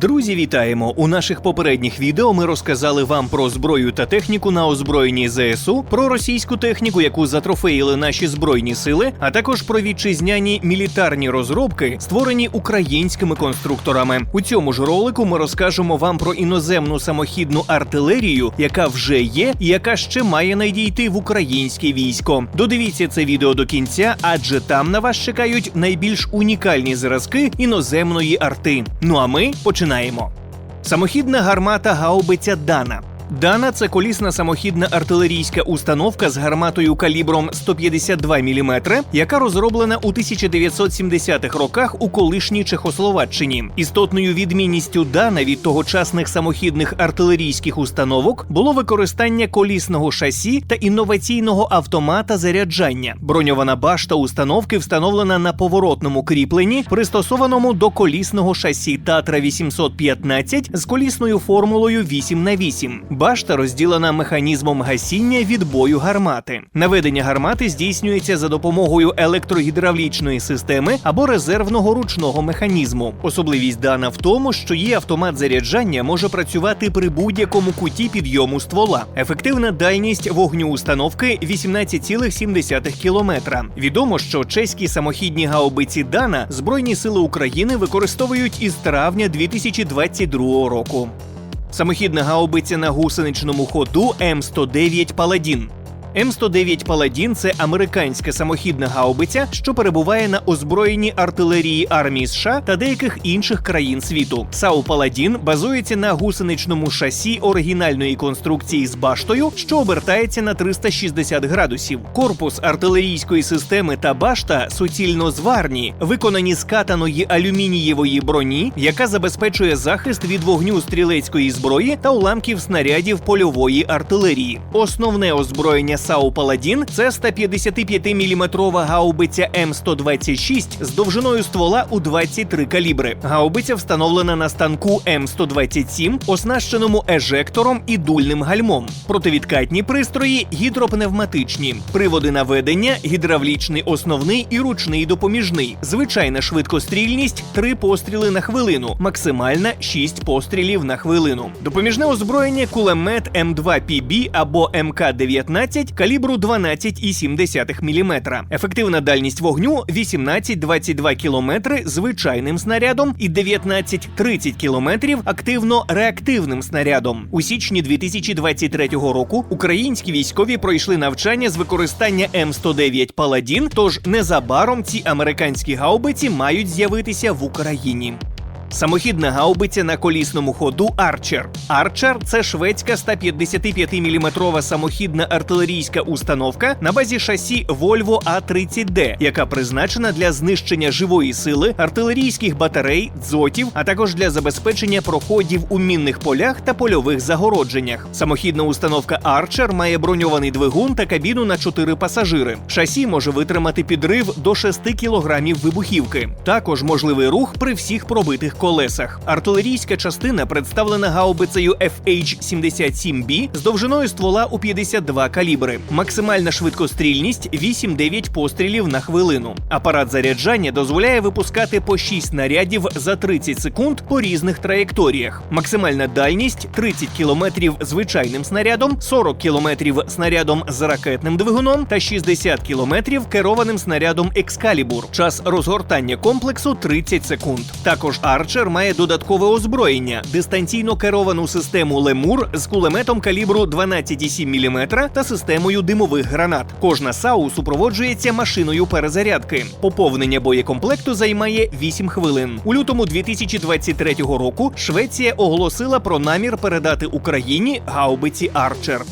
Друзі, вітаємо! У наших попередніх відео ми розказали вам про зброю та техніку на озброєнні ЗСУ, про російську техніку, яку затрофеїли наші збройні сили, а також про вітчизняні мілітарні розробки, створені українськими конструкторами. У цьому ж ролику ми розкажемо вам про іноземну самохідну артилерію, яка вже є і яка ще має надійти в українське військо. Додивіться це відео до кінця, адже там на вас чекають найбільш унікальні зразки іноземної арти. Ну а ми починаємо. Самохідна гармата гаубиця Дана. Дана це колісна самохідна артилерійська установка з гарматою калібром 152 мм, яка розроблена у 1970-х роках у колишній Чехословаччині. Істотною відмінністю Дана від тогочасних самохідних артилерійських установок було використання колісного шасі та інноваційного автомата заряджання. Броньована башта установки встановлена на поворотному кріпленні, пристосованому до колісного шасі Татра 815 з колісною формулою 8 на 8 Башта розділена механізмом гасіння відбою гармати. Наведення гармати здійснюється за допомогою електрогідравлічної системи або резервного ручного механізму. Особливість дана в тому, що її автомат заряджання може працювати при будь-якому куті підйому ствола. Ефективна дальність вогню установки 18,7 кілометра. Відомо, що чеські самохідні гаубиці Дана Збройні сили України використовують із травня 2022 року. Самохідна гаубиця на гусеничному ходу М109 Паладін. М109 Паладін це американська самохідна гаубиця, що перебуває на озброєнні артилерії армії США та деяких інших країн світу. САУ Паладін базується на гусеничному шасі оригінальної конструкції з баштою, що обертається на 360 градусів. Корпус артилерійської системи та башта суцільно зварні, виконані з катаної алюмінієвої броні, яка забезпечує захист від вогню стрілецької зброї та уламків снарядів польової артилерії. Основне озброєння САУ Паладін це 155-мм гаубиця М126 з довжиною ствола у 23 калібри. Гаубиця встановлена на станку М127, оснащеному ежектором і дульним гальмом. Противідкатні пристрої гідропневматичні, приводи наведення, гідравлічний основний і ручний допоміжний. Звичайна швидкострільність 3 постріли на хвилину, максимальна 6 пострілів на хвилину. Допоміжне озброєння кулемет М2PB або МК-19 калібру 12,7 мм. Ефективна дальність вогню 18-22 км звичайним снарядом і 19-30 км активно-реактивним снарядом. У січні 2023 року українські військові пройшли навчання з використання М109 Паладін. Тож незабаром ці американські гаубиці мають з'явитися в Україні. Самохідна гаубиця на колісному ходу Арчер. Арчер це шведська 155-мм самохідна артилерійська установка на базі шасі Volvo A30D, яка призначена для знищення живої сили, артилерійських батарей, дзотів, а також для забезпечення проходів у мінних полях та польових загородженнях. Самохідна установка Арчер має броньований двигун та кабіну на 4 пасажири. Шасі може витримати підрив до 6 кг вибухівки. Також можливий рух при всіх пробитих колесах. Артилерійська частина представлена гаубицею FH-77B з довжиною ствола у 52 калібри. Максимальна швидкострільність 8-9 пострілів на хвилину. Апарат заряджання дозволяє випускати по 6 снарядів за 30 секунд по різних траєкторіях. Максимальна дальність 30 кілометрів звичайним снарядом, 40 кілометрів снарядом з ракетним двигуном та 60 кілометрів керованим снарядом Екскалібур. Час розгортання комплексу 30 секунд. Також Арчер має додаткове озброєння, дистанційно керовану систему Лемур з кулеметом калібру 12,7 мм та системою димових гранат. Кожна САУ супроводжується машиною перезарядки. Поповнення боєкомплекту займає 8 хвилин. У лютому 2023 року Швеція оголосила про намір передати Україні гаубиці Арчер.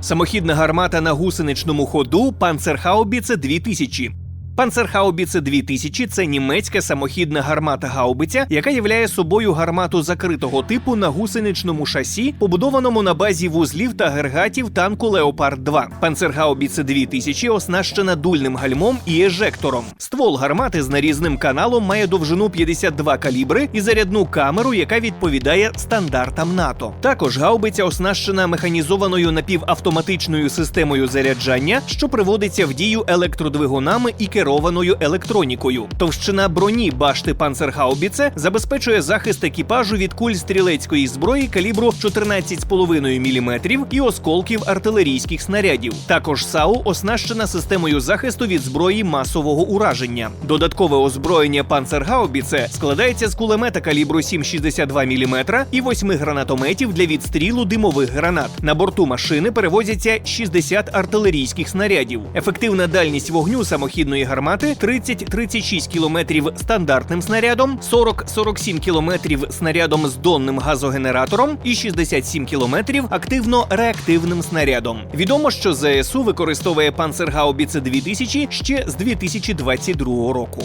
Самохідна гармата на гусеничному ходу Панцерхаубіце 2000. Панцерхаубіце 2000 – це німецька самохідна гармата-гаубиця, яка являє собою гармату закритого типу на гусеничному шасі, побудованому на базі вузлів та гергатів танку Леопард 2. Панцергаубіце 2000 оснащена дульним гальмом і ежектором. Ствол гармати з нарізним каналом має довжину 52 калібри і зарядну камеру, яка відповідає стандартам НАТО. Також гаубиця оснащена механізованою напівавтоматичною системою заряджання, що приводиться в дію електродвигунами і керуванням керованою електронікою. Товщина броні башти Панцергаубіце забезпечує захист екіпажу від куль стрілецької зброї калібру 14,5 мм і осколків артилерійських снарядів. Також САУ оснащена системою захисту від зброї масового ураження. Додаткове озброєння Панцергаубіце складається з кулемета калібру 7,62 мм і восьми гранатометів для відстрілу димових гранат. На борту машини перевозяться 60 артилерійських снарядів. Ефективна дальність вогню самохідної гармати 30-36 км стандартним снарядом, 40-47 км снарядом з донним газогенератором і 67 км активно-реактивним снарядом. Відомо, що ЗСУ використовує Панцергаубіце 2000 ще з 2022 року.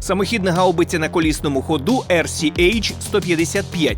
Самохідна гаубиця на колісному ходу RCH-155.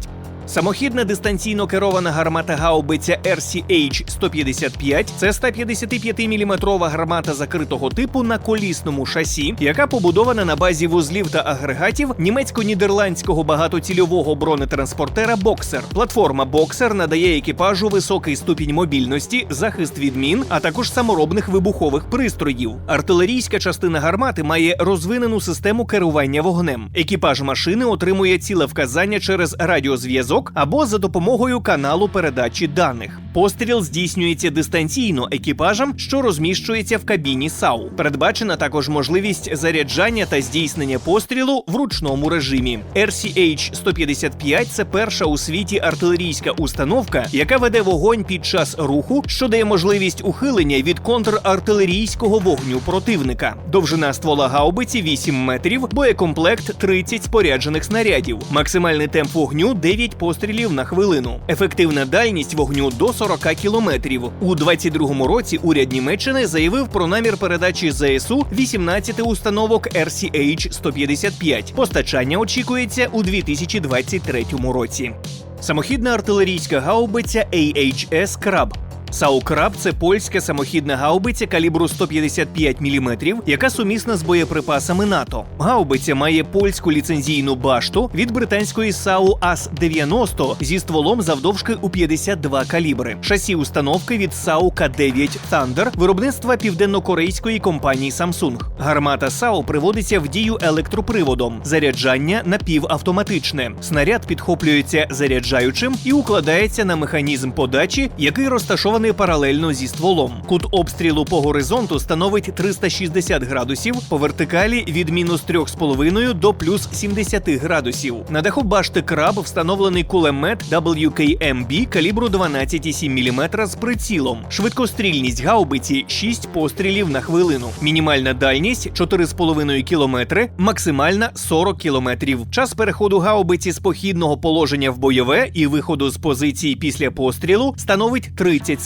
Самохідна дистанційно керована гармата гаубиця RCH-155 – це 155-мм гармата закритого типу на колісному шасі, яка побудована на базі вузлів та агрегатів німецько-нідерландського багатоцільового бронетранспортера Боксер. Платформа Боксер надає екіпажу високий ступінь мобільності, захист від мін, а також саморобних вибухових пристроїв. Артилерійська частина гармати має розвинену систему керування вогнем. Екіпаж машини отримує ціле вказання через радіозв'язок або за допомогою каналу передачі даних. Постріл здійснюється дистанційно екіпажем, що розміщується в кабіні САУ. Передбачена також можливість заряджання та здійснення пострілу в ручному режимі. RCH-155 – це перша у світі артилерійська установка, яка веде вогонь під час руху, що дає можливість ухилення від контрартилерійського вогню противника. Довжина ствола гаубиці 8 метрів, боєкомплект 30 споряджених снарядів. Максимальний темп вогню 9 пострілів на хвилину. Ефективна дальність вогню до 40 кілометрів. У 22-му році уряд Німеччини заявив про намір передачі ЗСУ 18 установок RCH-155. Постачання очікується у 2023 році. Самохідна артилерійська гаубиця AHS «Краб». Саукраб це польська самохідна гаубиця калібру 155 мм, яка сумісна з боєприпасами НАТО. Гаубиця має польську ліцензійну башту від британської САУ АС-90 зі стволом завдовжки у 52 калібри. Шасі установки від САУ К9 Thunder виробництва південнокорейської компанії Samsung. Гармата САУ приводиться в дію електроприводом. Заряджання напівавтоматичне. Снаряд підхоплюється заряджаючим і укладається на механізм подачі, який розташований паралельно зі стволом. Кут обстрілу по горизонту становить 360 градусів, по вертикалі від мінус 3,5 до плюс 70 градусів. На даху башти краб встановлений кулемет WKMB калібру 12,7 мм з прицілом. Швидкострільність гаубиці 6 пострілів на хвилину. Мінімальна дальність 4,5 км, максимальна 40 км. Час переходу гаубиці з похідного положення в бойове і виходу з позиції після пострілу становить 30 секунд.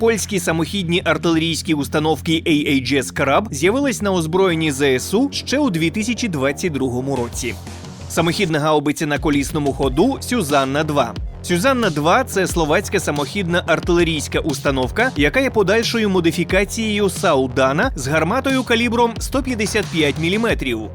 Польські самохідні артилерійські установки AHS Краб з'явились на озброєнні ЗСУ ще у 2022 році. Самохідна гаубиця на колісному ходу Сюзанна 2 Сюзанна 2 це словацька самохідна артилерійська установка, яка є подальшою модифікацією САУ Дана з гарматою калібром 155 мм.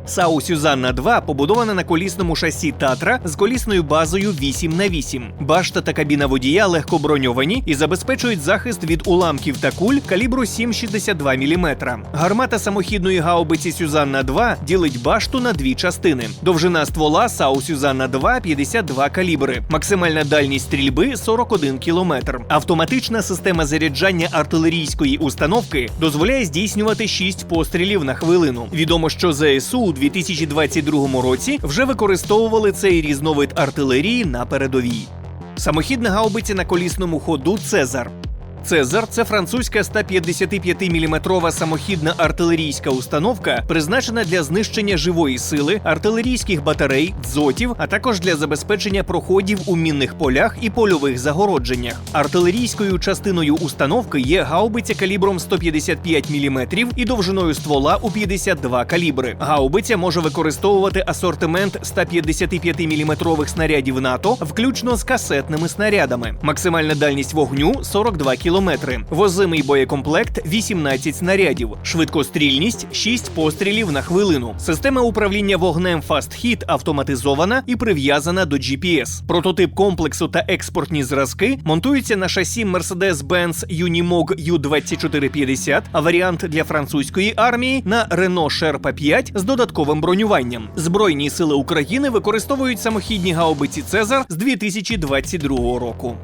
САУ Сюзанна 2 побудована на колісному шасі Татра з колісною базою 8 на 8 Башта та кабіна водія легко броньовані і забезпечують захист від уламків та куль калібру 7,62 мм. Гармата самохідної гаубиці Сюзанна 2 ділить башту на дві частини. Довжина ствола САУ Сюзанна 2 52 калібри. Максимальна дальність стрільби 41 кілометр. Автоматична система заряджання артилерійської установки дозволяє здійснювати 6 пострілів на хвилину. Відомо, що ЗСУ у 2022 році вже використовували цей різновид артилерії на передовій. Самохідна гаубиця на колісному ходу Цезар. Цезар це французька 155-мм самохідна артилерійська установка, призначена для знищення живої сили, артилерійських батарей, дзотів, а також для забезпечення проходів у мінних полях і польових загородженнях. Артилерійською частиною установки є гаубиця калібром 155 мм і довжиною ствола у 52 калібри. Гаубиця може використовувати асортимент 155-мм снарядів НАТО, включно з касетними снарядами. Максимальна дальність вогню 42 км. Км, возимий боєкомплект 18 снарядів, швидкострільність 6 пострілів на хвилину. Система управління вогнем Fast Hit автоматизована і прив'язана до GPS. Прототип комплексу та експортні зразки монтуються на шасі Mercedes-Benz Unimog U2450, а варіант для французької армії на Renault Sherpa 5 з додатковим бронюванням. Збройні сили України використовують самохідні гаубиці Цезар з 2022 року.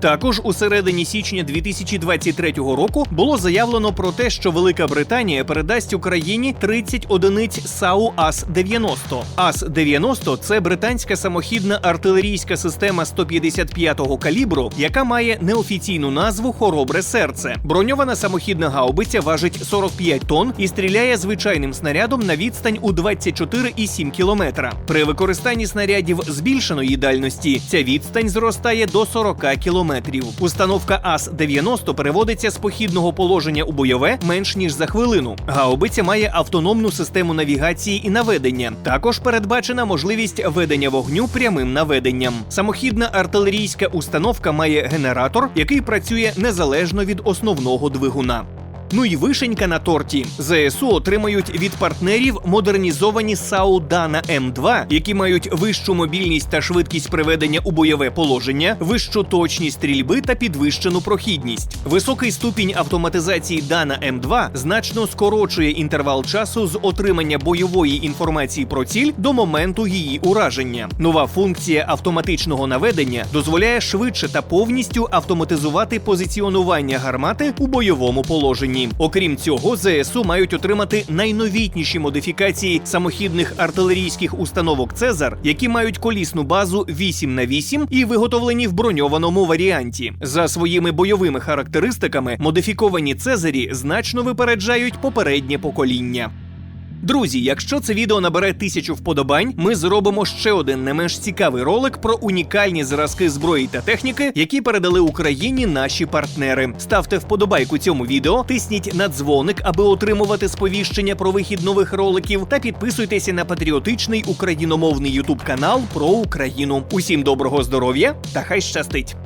Також у середині січня 2023 року було заявлено про те, що Велика Британія передасть Україні 30 одиниць САУ АС-90. АС-90 – це британська самохідна артилерійська система 155-го калібру, яка має неофіційну назву Хоробре серце. Броньована самохідна гаубиця важить 45 тонн і стріляє звичайним снарядом на відстань у 24,7 кілометра. При використанні снарядів збільшеної дальності ця відстань зростає до 40 кілометрів. Установка АС-90 переводиться з похідного положення у бойове менш ніж за хвилину. Гаубиця має автономну систему навігації і наведення. Також передбачена можливість ведення вогню прямим наведенням. Самохідна артилерійська установка має генератор, який працює незалежно від основного двигуна. Ну і вишенька на торті. ЗСУ отримають від партнерів модернізовані САУ Дана М2, які мають вищу мобільність та швидкість приведення у бойове положення, вищу точність стрільби та підвищену прохідність. Високий ступінь автоматизації Дана М2 значно скорочує інтервал часу з отримання бойової інформації про ціль до моменту її ураження. Нова функція автоматичного наведення дозволяє швидше та повністю автоматизувати позиціонування гармати у бойовому положенні. Окрім цього, ЗСУ мають отримати найновітніші модифікації самохідних артилерійських установок Цезар, які мають колісну базу 8 на 8 і виготовлені в броньованому варіанті. За своїми бойовими характеристиками модифіковані Цезарі значно випереджають попереднє покоління. Друзі, якщо це відео набере тисячу вподобань, ми зробимо ще один не менш цікавий ролик про унікальні зразки зброї та техніки, які передали Україні наші партнери. Ставте вподобайку цьому відео, тисніть на дзвоник, аби отримувати сповіщення про вихід нових роликів, та підписуйтеся на патріотичний україномовний ютуб канал про Україну. Усім доброго здоров'я та хай щастить!